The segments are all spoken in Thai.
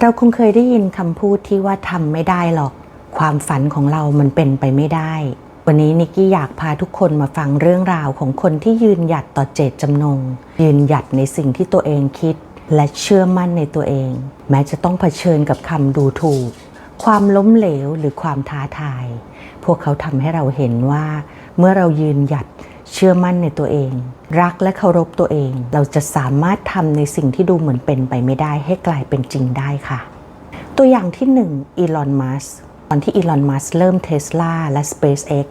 เราคงเคยได้ยินคำพูดที่ว่าทำไม่ได้หรอก ความฝันของเรามันเป็นไปไม่ได้ วันนี้นิกกี้อยากพาทุกคนมาฟังเรื่องราวของคนที่ยืนหยัดต่อเจตจำนง ยืนหยัดในสิ่งที่ตัวเองคิด และเชื่อมั่นในตัวเอง แม้จะต้องเผชิญกับคำดูถูก ความล้มเหลวหรือความท้าทาย พวกเขาทำให้เราเห็นว่า เมื่อเรายืนหยัด เชื่อมั่นในตัวเอง รักและเคารพตัวเอง เราจะสามารถทำในสิ่งที่ดูเหมือนเป็นไปไม่ได้ ให้กลายเป็นจริงได้ค่ะ ตัวอย่างที่1อีลอนมัสตอนที่อีลอนมัสเริ่มเทสลาและ SpaceX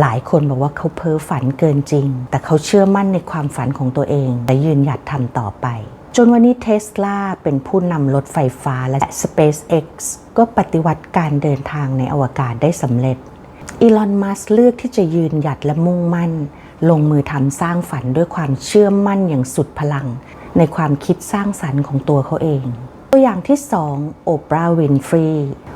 หลายคนบอกว่าเขาเพ้อฝันเกินจริง แต่เขาเชื่อมั่นในความฝันของตัวเอง และยืนหยัดทำต่อไป จนวันนี้เทสลาเป็นผู้นำรถไฟฟ้าและ SpaceX ก็ปฏิวัติการเดินทางในอวกาศได้สำเร็จอีลอน มัสเลือกที่จะยืนหยัดและมุ่งมั่น ลงมือทำสร้างฝันด้วยความเชื่อมั่นอย่างสุดพลัง ในความคิดสร้างสรรค์ของตัวเขาเอง ตัวอย่างที่ 2 โอปราห์วินฟรี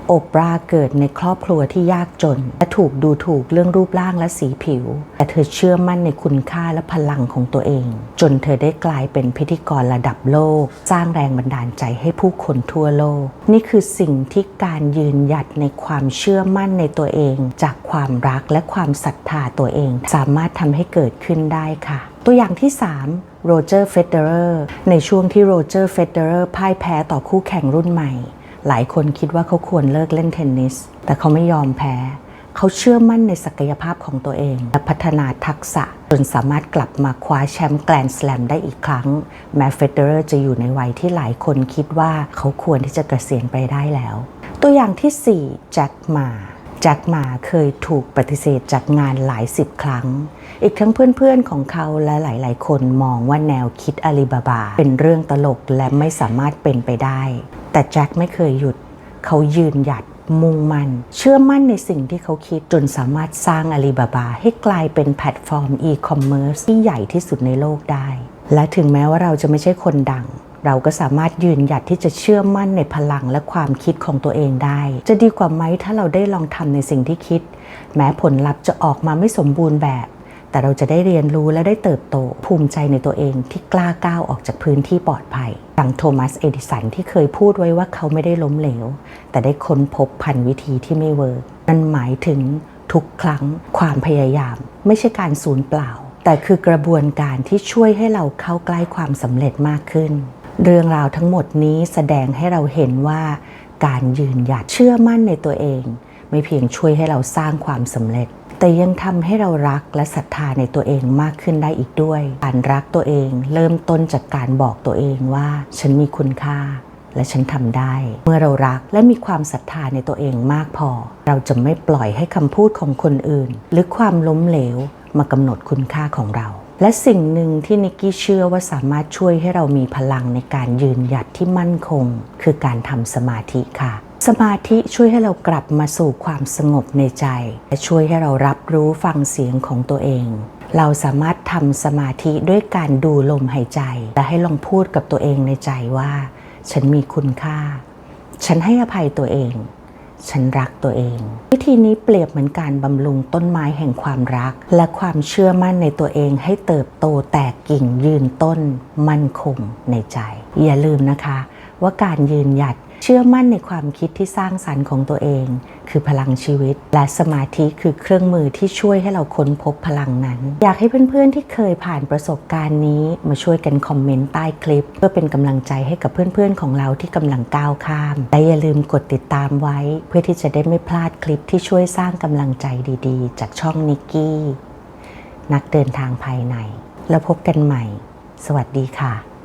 โอปราเกิดในครอบครัวที่ยากจน และถูกดูถูกเรื่องรูปร่างและสีผิว แต่เธอเชื่อมั่นในคุณค่าและพลังของตัวเอง จนเธอได้กลายเป็นพิธีกรระดับโลก สร้างแรงบันดาลใจให้ผู้คนทั่วโลก นี่คือสิ่งที่การยืนหยัดในความเชื่อมั่นในตัวเอง จากความรักและความศรัทธาตัวเอง สามารถทำให้เกิดขึ้นได้ค่ะ ตัวอย่างที่ 3โรเจอร์ เฟเดอร์ในช่วงที่โรเจอร์ เฟเดอร์พ่ายแพ้ต่อคู่แข่งรุ่นใหม่ หลายคนคิดว่าเขาควรเลิกเล่นเทนนิส แต่เขาไม่ยอมแพ้ เขาเชื่อมั่นในศักยภาพของตัวเอง และพัฒนาทักษะ จนสามารถกลับมาคว้าแชมป์แกรนด์สแลมได้อีกครั้ง แม้เฟเดอร์จะอยู่ในวัยที่หลายคนคิดว่าเขาควรที่จะเกษียณไปได้แล้ว ตัวอย่างที่4แจ็คมา แจ็คหมาเคยถูกปฏิเสธจากงานหลายสิบครั้ง อีกทั้งเพื่อนๆของเขาและหลาย ๆ คนมองว่าแนวคิดอาลีบาบา เป็นเรื่องตลกและไม่สามารถเป็นไปได้ แต่แจ็คไม่เคยหยุด เขายืนหยัดมุ่งมั่น เชื่อมั่นในสิ่งที่เขาคิดจนสามารถสร้างอาลีบาบา ให้กลายเป็นแพลตฟอร์มอีคอมเมิร์ซที่ใหญ่ที่สุดในโลกได้ และถึงแม้ว่าเราจะไม่ใช่คนดัง เราก็สามารถยืนหยัดที่จะเชื่อมั่นในพลังและความคิดของตัวเองได้ จะดีกว่าไหมถ้าเราได้ลองทำในสิ่งที่คิด แม้ผลลัพธ์จะออกมาไม่สมบูรณ์แบบ แต่เราจะได้เรียนรู้และได้เติบโต ภูมิใจในตัวเองที่กล้าก้าวออกจากพื้นที่ปลอดภัยดังโทมัสเอดิสันที่เคยพูดไว้ว่าเขาไม่ได้ล้มเหลว แต่ได้ค้นพบพันวิธีที่ไม่เวิร์กนั่นหมายถึงทุกครั้งความพยายาม ไม่ใช่การสูญเปล่า แต่คือกระบวนการที่ช่วยให้เราเข้าใกล้ความสำเร็จมากขึ้น เรื่องราวทั้งหมดนี้แสดงให้เราเห็นว่าการยืนหยัดเชื่อมั่นในตัวเอง ไม่เพียงช่วยให้เราสร้างความสำเร็จ แต่ยังทำให้เรารักและศรัทธาในตัวเองมากขึ้นได้อีกด้วย การรักตัวเองเริ่มต้นจากการบอกตัวเองว่า ฉันมีคุณค่า และฉันทำได้ เมื่อเรารักและมีความศรัทธาในตัวเองมากพอ เราจะไม่ปล่อยให้คำพูดของคนอื่น หรือความล้มเหลวมากำหนดคุณค่าของเรา และสิ่งหนึ่งที่นิกกี้เชื่อว่าสามารถช่วยให้เรามีพลังในการยืนหยัดที่มั่นคง คือการทำสมาธิค่ะ สมาธิช่วยให้เรากลับมาสู่ความสงบในใจ และช่วยให้เรารับรู้ฟังเสียงของตัวเอง เราสามารถทำสมาธิด้วยการดูลมหายใจ และให้ลองพูดกับตัวเองในใจว่า ฉันมีคุณค่า ฉันให้อภัยตัวเอง ฉันรักตัวเอง วิธีนี้เปรียบเหมือนการบำรุงต้นไม้แห่งความรัก และความเชื่อมั่นในตัวเองให้เติบโตแตกกิ่งยืนต้น มั่นคงในใจ อย่าลืมนะคะ ว่าการยืนหยัด เชื่อมั่นในความคิดที่สร้างสรรค์ของตัวเอง คือพลังชีวิต และสมาธิคือเครื่องมือที่ช่วยให้เราค้นพบพลังนั้น อยากให้เพื่อนๆที่เคยผ่านประสบการณ์นี้ มาช่วยกันคอมเมนต์ใต้คลิป เพื่อเป็นกำลังใจให้กับเพื่อนๆของเราที่กำลังก้าวข้ามและอย่าลืมกดติดตามไว้ เพื่อที่จะได้ไม่พลาดคลิปที่ช่วยสร้างกำลังใจดีๆ จากช่องนิกกี้นักเดินทางภายใน แล้วพบกันใหม่ สวัสดีค่ะ